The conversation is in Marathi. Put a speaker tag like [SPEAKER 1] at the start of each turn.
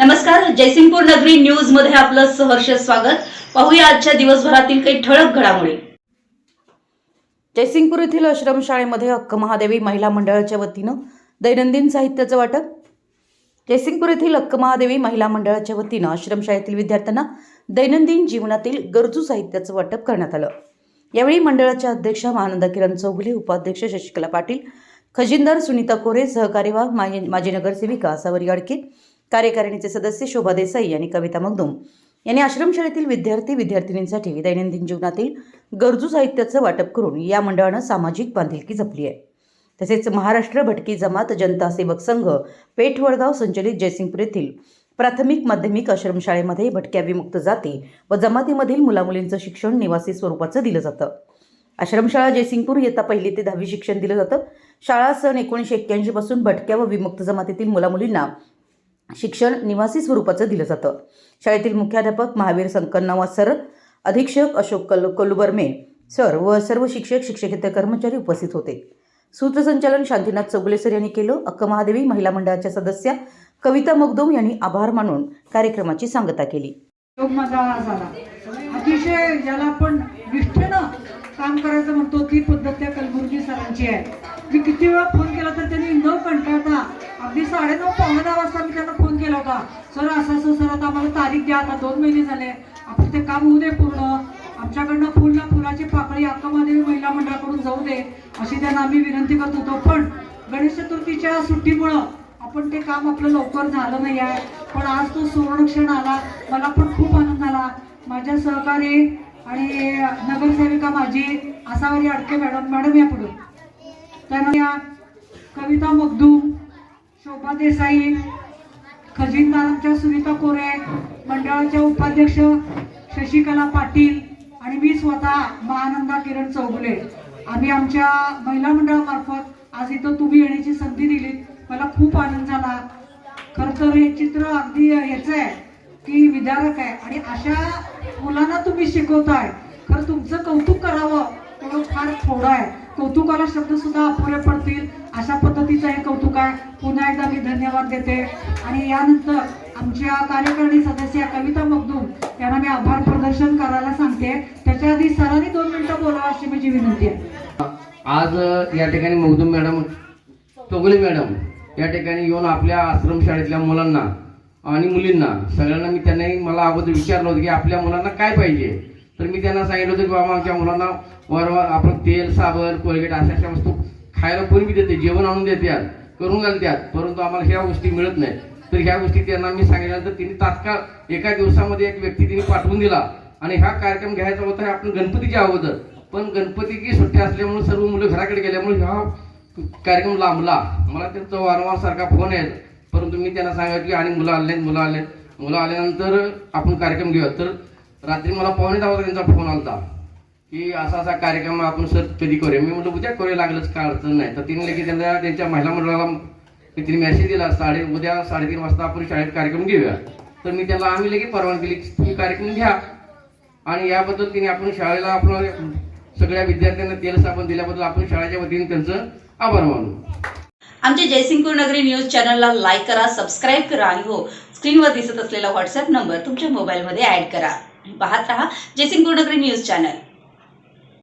[SPEAKER 1] नमस्कार जयसिंगपूर नगरी न्यूजमध्ये आपलं सहर्ष स्वागत. पाहूया आजच्या दिवसभरातील काही ठळक घडामोडी. जयसिंगपूर येथील आश्रमशाळेमध्ये अक्क महादेवी महिला मंडळाच्या वतीनं दैनंदिन साहित्याचं वाटप. जयसिंगपूर येथील अक्क महादेवी महिला मंडळाच्या वतीनं आश्रमशाळेतील विद्यार्थ्यांना दैनंदिन जीवनातील गरजू साहित्याचं वाटप करण्यात आलं. यावेळी मंडळाच्या अध्यक्ष महानंदा किरण चौगुले उपाध्यक्ष शशिकला पाटील खजिनदार सुनीता कोरे सहकारी वाघ माजी माजी नगरसेविका सावरी गाडके कार्यकारिणीचे सदस्य शोभा देसाई आणि कविता मगदुम. यांनी आश्रमशाळेतील विद्यार्थी विद्यार्थिनींसाठी दैनंदिन जीवनातील गरजू साहित्याचं वाटप करून या मंडळानं सामाजिक बांधिलकी जपली आहे. तसेच महाराष्ट्र भटकी जमात जनता सेवक संघ पेठवळगाव संचलित जयसिंगपूर येथील प्राथमिक माध्यमिक आश्रमशाळेमध्ये भटक्या विमुक्त जाती व जमातीमधील मुलामुलींचं शिक्षण निवासी स्वरूपाचं दिलं जातं. आश्रमशाळा जयसिंगपूर येता पहिली ते दहावी शिक्षण दिलं जातं. शाळा सन एकोणीसशे एक्क्याऐंशी पासून भटक्या व विमुक्त जमातीतील मुलामुलींना शिक्षण निवासी स्वरूपाचं दिलं जातं. शाळेतील मुख्याध्यापक महावीर संकन्नवाद सर अधीक्षक अशोक कल कोलुबर्मे सर व सर्व शिक्षक शिक्षकेतर कर्मचारी उपस्थित होते. सूत्रसंचालन शांतीनाथ चौगुले सर यांनी केलं. अक्क महादेवी महिला मंडळाच्या सदस्या कविता मगदोम यांनी आभार मानून कार्यक्रमाची सांगता केली.
[SPEAKER 2] अतिशय ज्याला आपण निष्ठेनं काम करायचं म्हणतो ती पद्धत त्या कलबुर्गी सरांची आहे. मी किती वेळा फोन केला तर त्यांनी न कंटाळ अगदी साडेनऊ पावणे दहा वाजता मी त्यांना फोन केला होता. सर असं असं सर आता आम्हाला तारीख द्या आता दोन महिने झाले. आपण ते काम होऊ दे पूर्ण. आमच्याकडनं फुलला फुलाची पाकळी अक्कामादेवी महिला मंडळाकडून जाऊ दे अशी त्यांना आम्ही विनंती करत होतो. पण गणेश चतुर्थीच्या सुट्टीमुळं आपण ते काम आपलं लवकर झालं नाही आहे. पण आज तो सुवर्णक्षण आला. मला पण खूप आनंद आला माझ्या सहकारी आणि नगरसेविका माझी आसावरी अडके मॅडम मॅडम या पुढे. त्यांना या कविता मगदूम शोभा देसाई खजिनदारांच्या सुनीता कोरे मंडळाच्या उपाध्यक्ष शशिकला पाटील आणि मी स्वतः महानंदा किरण चौगुले. आम्ही आमच्या महिला मंडळामार्फत आज इथं तुम्ही येण्याची संधी दिली मला खूप आनंद झाला. खरं तर हे चित्र अगदी याचं आहे की विदारक आहे आणि अशा मुलांना तुम्ही शिकवताय. खरं तुमचं कौतुक करावं तेवढं फार थोडं आहे. कौतुकाला शब्द सुद्धा अपुरे पडतील. अशा पद्धतीचं हे कौतुक आहे. पुन्हा एकदा मी धन्यवाद देते. आणि यानंतर आमच्या कार्यकारिणी सदस्य कविता मगदूम यांना मी आभार प्रदर्शन करायला सांगते. त्याच्या आधी सरांनी दोन मिनिटं बोलावं अशी माझी विनंती आहे.
[SPEAKER 3] आज या ठिकाणी मगदूम मॅडम तोगले मॅडम या ठिकाणी येऊन आपल्या आश्रमशाळेतल्या मुलांना आणि मुलींना सगळ्यांना मी त्यांनाही मला अगोदर विचारलं होतं की आपल्या मुलांना काय पाहिजे? तर मी त्यांना सांगितलं होतं की बाबा आमच्या मुलांना वारंवार आपण तेल साबण कोलगेट अशा अशा वस्तू खायला पूर्वी देते जेवण आणून देतात करून घालतात परंतु आम्हाला ह्या गोष्टी मिळत नाही. तर ह्या गोष्टी त्यांना मी सांगितल्यानंतर तिने तात्काळ एका दिवसामध्ये एक व्यक्ती तिने पाठवून दिला. आणि हा कार्यक्रम घ्यायचा होता हे आपण गणपतीच्या अगोदर. पण गणपतीची सुट्टी असल्यामुळे सर्व मुलं घराकडे गेल्यामुळे हा कार्यक्रम लांबला. मला त्यांचा वारंवार सारखा फोन आहे परंतु मी त्यांना सांगितलं की आणि मुलं आले मुलं आले मुलं आल्यानंतर आपण कार्यक्रम घेऊया तर रात्री मला पाहुणे दहा त्यांचा फोन आलता. की असा असा कार्यक्रम आपण सर कधी करूया? मी म्हटलं उद्या करूया लागलंच काय अडचण नाही. तर तिने लगेच त्यांना त्यांच्या महिला मंडळाला तिने मेसेज दिला साडे उद्या साडेतीन वाजता आपण शाळेत कार्यक्रम घेऊया. तर मी त्याला आम्ही लगेच परवानगी दिली तुम्ही कार्यक्रम घ्या. आणि याबद्दल तिने आपण शाळेला आपण सगळ्या विद्यार्थ्यांना तेल साबण दिल्याबद्दल आपण शाळेच्या वतीने त्यांचं आभार मानू.
[SPEAKER 1] आमच्या जयसिंगपूर नगरी न्यूज चॅनलला लाईक करा सबस्क्राईब करा आणि हो स्क्रीनवर दिसत असलेला व्हॉट्सअप नंबर तुमच्या मोबाईलमध्ये ऍड करा. पाहत रहा. जयसिंग नगरी न्यूज चॅनल.